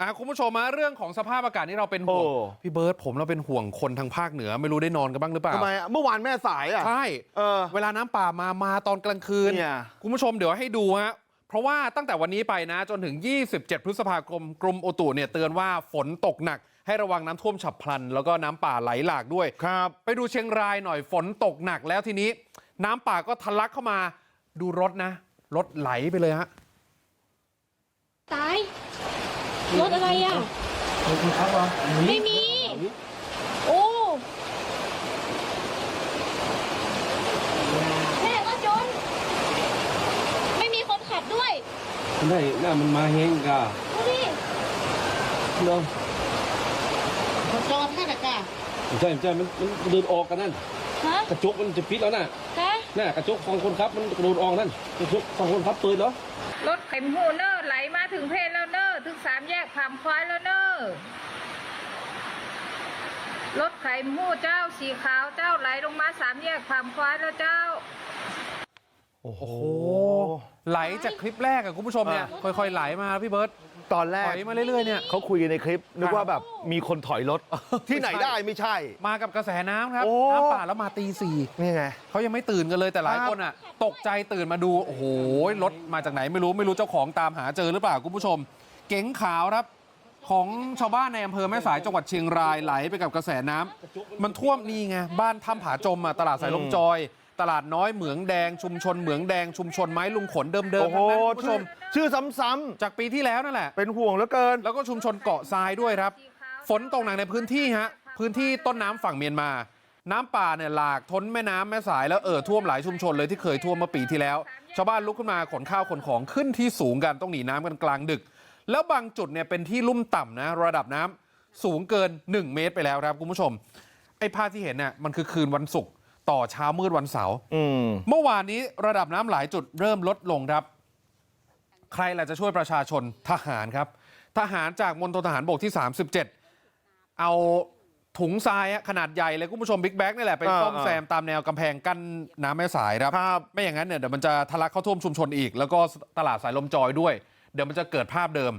อะคุณผู้ชมมาเรื่องของสภาพอากาศนี่เราเป็นห่วงโอ้พี่เบิร์ดผมเราเป็นห่วงคนทางภาคเหนือไม่รู้ได้นอนกันบ้างหรือเปล่าทำไมอะเมื่อวานแม่สายอะใช่เออเวลาน้ำป่ามามาตอนกลางคืนเนี่ยคุณผู้ชมเดี๋ยวให้ดูฮะเพราะว่าตั้งแต่วันนี้ไปนะจนถึง 27 พฤษภาคมกรมอุตุเนี่ยเตือนว่าฝนตกหนักให้ระวังน้ำท่วมฉับพลัน แล้วก็น้ำป่าไหลหลากด้วยครับ ไปดูเชียงรายหน่อยฝนตกหนักแล้วทีนี้ น้ำป่าก็ทะลักเข้ามาดูรถนะรถไหลไปเลยฮะตาย รถอะไรอะไม่มี โอ้แม่รถยนต์ไม่มีคนขับด้วยได้น่ามันมาแห้งกะดูดิเนาะจอดให้ตะกร้าไม่ใช่ไม่ใช่มันมันเดินออกกันนั่น ฮะกระจกมันจะปิดแล้วน่ะฮะน่ะกระจกฝั่งคนขับมันกระโดดออกนั่น กระจกฝั่งคนขับเปิดเหรอ รถเข็มหูเนอร์ไหลมาถึงเพนแล้วเนอร์ ถึงสามแยกผามควายแล้วเนอร์รถไข่หูเจ้าสีขาวเจ้าไหลลงมาสามแยกผามควายแล้วเจ้า โอ้โหโอ้ไหลจากคลิปแรกอะคุณผู้ชมเนี่ย ค่อยๆไหลมาพี่เบิร์ตตอนแรถกอยมาเรื่อยๆเนี่ยเขาคุยกันในคลิปนึกว่าแบบมีคนถอยรถที่ไหนได้ไม่ใช่ มากับกระแสน้ำครับโอ้น้ำป่าแล้วมาตีสี่นี่ไงเขายังไม่ตื่นกันเลยแต่หลายครับคนอะ ตกใจตื่นมาดู โอ้โหรถมาจากไหนไม่รู้ไม่รู้เจ้าของตามหาเจอหรือเปล่าคุณผู้ชม เก๋งขาวครับของชาวบ้านในอำเภอแม่สายจังหวัดเชียงรายไหลไปกับกระแสน้ำมันท่วมนี่ไงบ้านถ้ำผาจมอะตลาดสายลมจอย ตลาดน้อยเหมืองแดงชุมชนเหมืองแดงชุมชนไม้ลุงขนเดิมๆโอ้โหทั้งนั้นคุณผู้ชชื่อมชื่อซ้ำจากปีที่แล้วนั่นแหละๆเป็นห่วงเหลือเกิน แล้วก็ชุมชนเกาะทรายด้วยครับ ฝนตกหนักในพื้นที่ฮะพื้นที่ต้นน้ำฝั่งเมียนมา น้ำป่าเนี่ยหลากท้นแม่น้ำแม่สายแล้วเอ่อท่วมหลายชุมชนเลยที่เคยท่วมเมื่อปีที่แล้ว ชาวบ้านลุกขึ้นมาขนข้าวขนของขึ้นที่สูงกันต้องหนีน้ำกันกลางดึก แล้วบางจุดเนี่ยเป็นที่ลุ่มต่ำนะระดับน้ำสูงเกิน1เมตรไปแล้วครับคุณผู้ชมไอ้ภาพที่เห็นเนี่ยมันคือคืนวันศุกร์ต่อเช้ามืดวันเสาร์อืมเมื่อวานนี้ระดับน้ำหลายจุดเริ่มลดลงครับ ใครล่ะจะช่วยประชาชนทหารครับ ทหารจากมณฑลทหารบกที่ 37 เอาถุงทรายอะขนาดใหญ่เลยคุณผู้ชมบิ๊กแบ็กนี่แหละไปอ่าซ่อมแซมตามแนวกำแพงกั้นน้ำแม่สายครับครับ ไม่อย่างนั้นเนี่ยเดี๋ยวมันจะทะลักเข้าท่วมชุมชนอีก แล้วก็ตลาดสายลมจอยด้วย เดี๋ยวมันจะเกิดภาพเดิม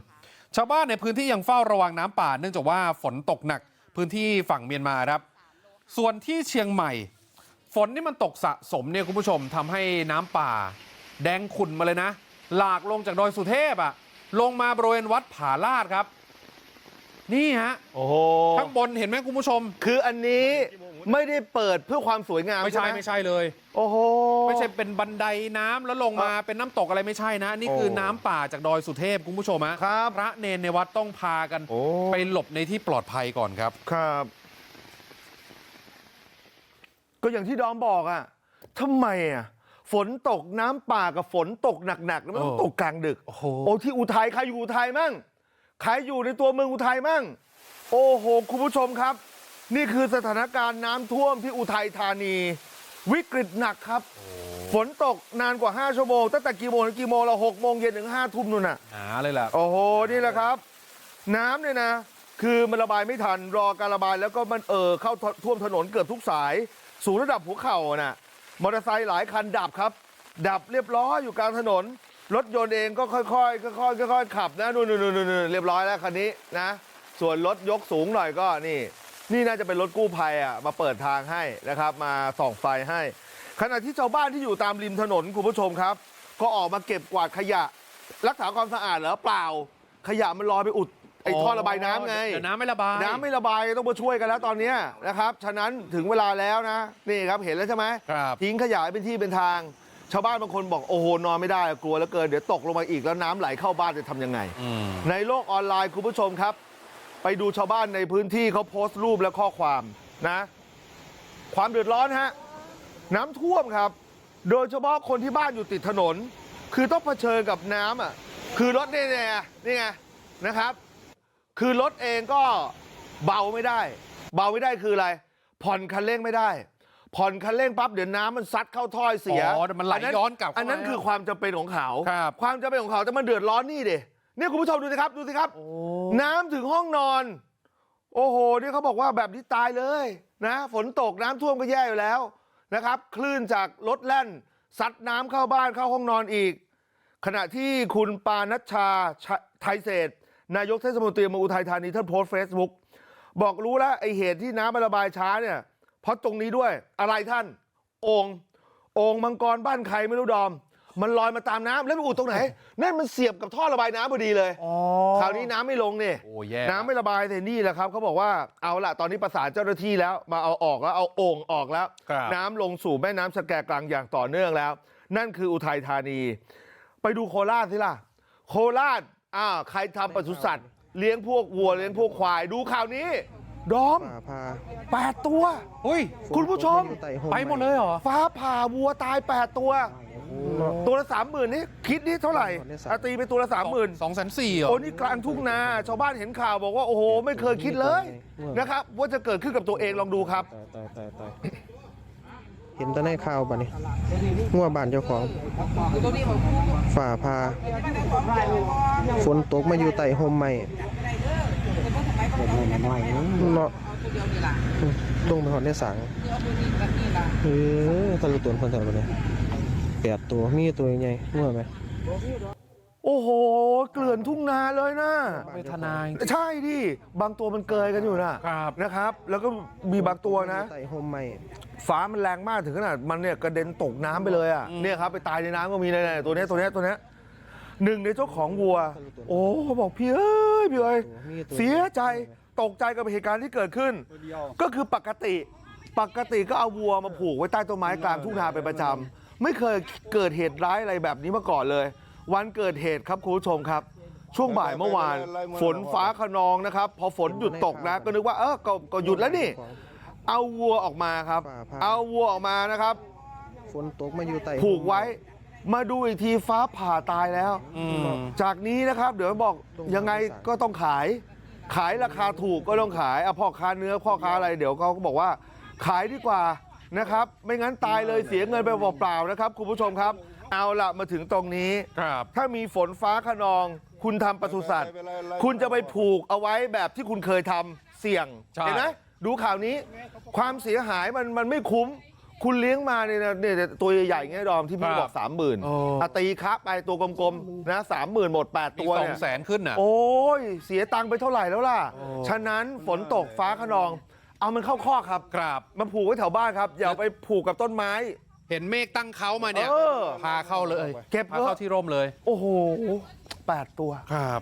ชาวบ้านในพื้นที่ยังเฝ้าระวังน้ำป่า เนื่องจากว่าฝนตกหนักพื้นที่ฝั่งเมียนมาครับ ส่วนที่เชียงใหม่ ฝนที่มันตกสะสมเนี่ยคุณผู้ชมทำให้น้ำป่า แดงขุ่นมาเลยนะ หลากลงจากดอยสุเทพอะลงมาบริเวณวัดผาลาดครับ นี่ฮะโอ้โหข้างบนเห็นไหมคุณผู้ชม คืออันนี้ไม่ได้เปิดเพื่อความสวยงามไม่ใช่หไม่ใช่เลย โอ้โห ไม่ใช่เป็นบันไดน้ำแล้วลงมาเป็นน้ำตกอะไรไม่ใช่นะนี่คือโอ้น้ำป่าจากดอยสุเทพคุณผู้ชมฮะครับพระเนนในวัดต้องพากันโอ้ไปหลบในที่ปลอดภัยก่อนครับครับ ก็อย่างที่ดอมบอกอะทำไมอะฝนตกน้ำป่ากับฝนตกหนักๆแล้วมันต้องโอ้ตกกลางดึกโอ้โหโอ้ที่อุทัยใครอยู่อุทัยมั่งใครอยู่ในตัวเมืองอุทัยมั่ง โอ้โหคุณผู้ชมครับ นี่คือสถานการณ์น้ำท่วมที่อุทัยธานี วิกฤตหนักครับ ฝนตกนานกว่า 5 ชั่วโมง ตั้งแต่กี่โมงถึงกี่โมงเราหกโมงเย็นถึง5ทุ่มนู่นน่ะ หนาเลยล่ะ โอ้โห นี่แหละครับ น้ำเนี่ยนะ คือมันระบายไม่ทัน รอการระบายแล้วก็มันเอ่อเข้าท่วมถนนเกือบทุกสาย สูงระดับหัวเข่าน่ะ มอเตอร์ไซค์หลายคันดับครับ ดับเรียบร้อยอยู่กลางถนน รถยนต์เองก็ค่อยๆค่อยๆค่อยๆขับนะนู่นนู่นนู่นนู่นเรียบร้อยแล้วคันนี้นะ ส่วนรถยกสูงหน่อยก็นี่ นี่น่าจะเป็นรถกู้ภัยอะมาเปิดทางให้นะครับ มาส่องไฟให้ ขณะที่ชาวบ้านที่อยู่ตามริมถนนคุณผู้ชมครับ ก็ออกมาเก็บกวาดขยะ รักษาความสะอาดเหรอเปล่า ขยะมันลอยไปอุดไอ้ท่อระบายน้ำไง เดี๋ยวน้ำไม่ระบาย น้ำไม่ระบายต้องมาช่วยกันแล้วตอนเนี้ยนะครับ ฉะนั้นถึงเวลาแล้วนะ นี่ครับเห็นแล้วใช่ไหมครับทิ้งขยะให้เป็นที่เป็นทาง ชาวบ้านบางคนบอกโอ้โหนอนไม่ได้กลัวเหลือเกิน เดี๋ยวตกลงมาอีกแล้วน้ำไหลเข้าบ้านจะทำยังไงอืมในโลกออนไลน์คุณผู้ชมครับ ไปดูชาวบ้านในพื้นที่เขาโพสต์รูปและข้อความนะ ความเดือดร้อนฮะน้ำท่วมครับ โดยเฉพาะคนที่บ้านอยู่ติดถนน คือต้องเผชิญกับน้ำอะคือรถนี่ไงนี่ไงนะครับ คือรถเองก็เบาไม่ได้ เบาไม่ได้คืออะไร ผ่อนคันเร่งไม่ได้ ผ่อนคันเร่งปั๊บเดี๋ยวน้ำมันซัดเข้าถ้อยเสียอ๋อมันไหลย้อนกลับเข้ามาอันนั้นคือความจำเป็นของเขาครับความจำเป็นของเขาแต่มันเดือดร้อนนี่ดิเนี่ยคุณผู้ชมดูสิครับดูสิครับ น้ำถึงห้องนอนโอ้โหนี่เขาบอกว่าแบบนี้ตายเลยนะฝนตกน้ำท่วมก็แย่อยู่แล้วนะครับคลื่นจากรถแล่นซัดน้ำเข้าบ้านเข้าห้องนอนอีก ขณะที่คุณปานัชชาชไทยเศษนายกเทศมนตรีเมืองอุทัยธานีท่านโพสต์เฟซบุ๊กบอกรู้แล้วไอเหตุที่น้ำมันระบายช้าเนี่ยเพราะตรงนี้ด้วยอะไรท่าน โองโองมังกรบ้านใครไม่รู้ดอม มันลอยมาตามน้ำแล้วไปอุดตรงไหนนั่นมันเสียบกับท่อระบายน้ำพอดีเลยอ๋อคราวนี้น้ำไม่ลงเนี่ยโอ้แย่น้ำไม่ระบายแต่นี่แหละครับเขาบอกว่าเอาละตอนนี้ประสานเจ้าหน้าที่แล้วมาเอาออกแล้วเอาโอ่งออกแล้วครับน้ำลงสู่แม่น้ำสแกกลางอย่างต่อเนื่องแล้ว นั่นคืออุทัยธานี ไปดูโคราชสิล่ะ โคราชอ้าวใครทำปศุสัตว์เลี้ยงพวกวัวเลี้ยงพวกควายดูข่าวนี้ดอมป่าพาแปดตัวเฮ้ยคุณผู้ชม ไปหมดเลยเหรอ ฟ้าผ่าวัวตายแปดตัว ตัวละสามหมื่นนี่คิดนี่เท่าไหร่อาตีไปตัวละสามหมื่นสองแสนสี่เหรอโอ้นี่กลางทุ่งนา ชาวบ้านเห็นข่าวบอกว่า โอ้โห ไม่เคยคิดเลยนะครับว่าจะเกิดขึ้นกับตัวเองลองดูครับตายตายตายตายเห็นแต่ในข่าวบ่นี่งัวบ้านเจ้าของ ฝ่าพา ฝนตกมาอยู่ใต้ห่มใหม่เนาะลงไปหอดในสังเออทะลุตัวคนแถวนี้ แปดตัวมีตัวใหญ่งัวไหมโอ้โห เกลื่อนทุ่งนาเลยนะเวทนายใช่ดิบางตัวมันเกยกันอยู่นะครับนะครับ แล้วก็มีบางตัวนะใต้ห่มใหม่ฟ้ามันแรงมากถึงขนาดมันเนี่ยกระเด็นตกน้ำไปเลยอะเนี่ยครับไปตายในน้ำก็มีเลยๆตัวเนี้ยตัวเนี้ยตัวเนี้ยหนึ่งในเจ้าของวัว โอ้เขาบอกพี่เอ้ยพี่เอ้ยมีตัวเสียใจตกใจกับเหตุการณ์ที่เกิดขึ้น ก็คือปกติ ปกติก็เอาวัวมาผูกไว้ใต้ต้นไม้กลางทุ่งนาเป็นประจำ ไม่เคยเกิดเหตุร้ายอะไรแบบนี้มาก่อนเลยวันเกิดเหตุครับคุณผู้ชมครับ ช่วงบ่ายเมื่อวานฝนฟ้าขนองนะครับ พอฝนหยุดตกนะก็นึกว่าเออก็ก็หยุดแล้วนี่ เอาวัวออกมาครับ เอาวัวออกมานะครับฝนตกมาอยู่ใต้ผูกไว้มาดูอีกทีฟ้าผ่าตายแล้วอืมจากนี้นะครับ เดี๋ยวบอกยังไงก็ต้องขาย ขายราคาถูกก็ต้องขายอะพ่อค้าเนื้อพ่อค้าอะไรเดี๋ยวเขาก็บอกว่า ขายดีกว่า นะครับไม่งั้นตายเลยเสียเงินไปเปล่าๆนะครับคุณผู้ชมครับ เอาละมาถึงตรงนี้ครับถ้ามีฝนฟ้าขนอง คุณทำปศุสัตว์ คุณจะไปผูกเอาไว้แบบที่คุณเคยทำเสี่ยงใช่เห็นไหมดูข่าวนี้ ความเสียหายมันมันไม่คุ้ม คุณเลี้ยงมาเนี่ยนะเนี่ยตัวใหญ่ๆอย่างเงี้ยดอมที่พี่บอกสามหมื่นโอ้ตีครับไปตัวกลมๆนะสามหมื่นหมดแปดอีตักวสอเนี่งยแสนขึ้นน่ะโอ้ยเสียตังค์ไปเท่าไหร่แล้วล่ะ ฉะนั้นฝนตกฟ้าขนอง เอามันเข้าข้อกครับครับมาผูกไว้แถวบ้านครับ อย่าไปผูกกับต้นไม้ เห็นเมฆตั้งเขามาเนี่ยเออพาเข้าเลยเก็บพาเถอะเข้าที่ร่มเลย โอ้โหแปดตัวครับ